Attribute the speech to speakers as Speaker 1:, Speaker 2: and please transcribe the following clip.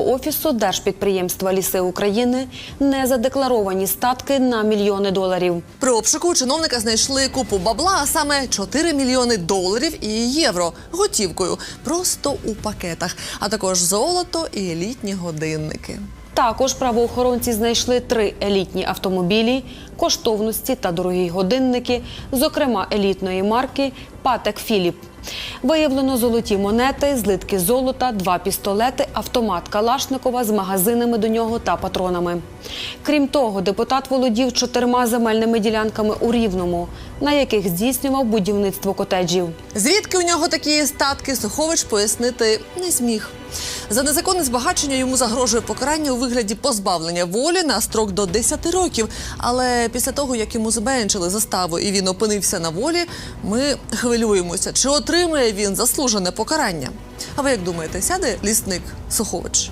Speaker 1: Офісу держпідприємства Ліси України незадекларовані статки на мільйони доларів.
Speaker 2: При обшуку чиновника знайшли купу бабла, а саме 4 мільйони доларів і євро готівкою, просто у пакетах, а також золото і елітні годинники.
Speaker 1: Також правоохоронці знайшли три елітні автомобілі, коштовності та дорогі годинники, зокрема елітної марки Патек Філіп. Виявлено золоті монети, злитки золота, два пістолети, автомат Калашникова з магазинами до нього та патронами. Крім того, депутат володів чотирма земельними ділянками у Рівному, на яких здійснював будівництво котеджів.
Speaker 2: Звідки у нього такі статки, Сухович пояснити не зміг. За незаконне збагачення йому загрожує покарання у вигляді позбавлення волі на строк до 10 років. Але після того, як йому зменшили заставу і він опинився на волі, ми хвилюємося, чи отримає він заслужене покарання. А ви як думаєте, сяде лісник Сухович?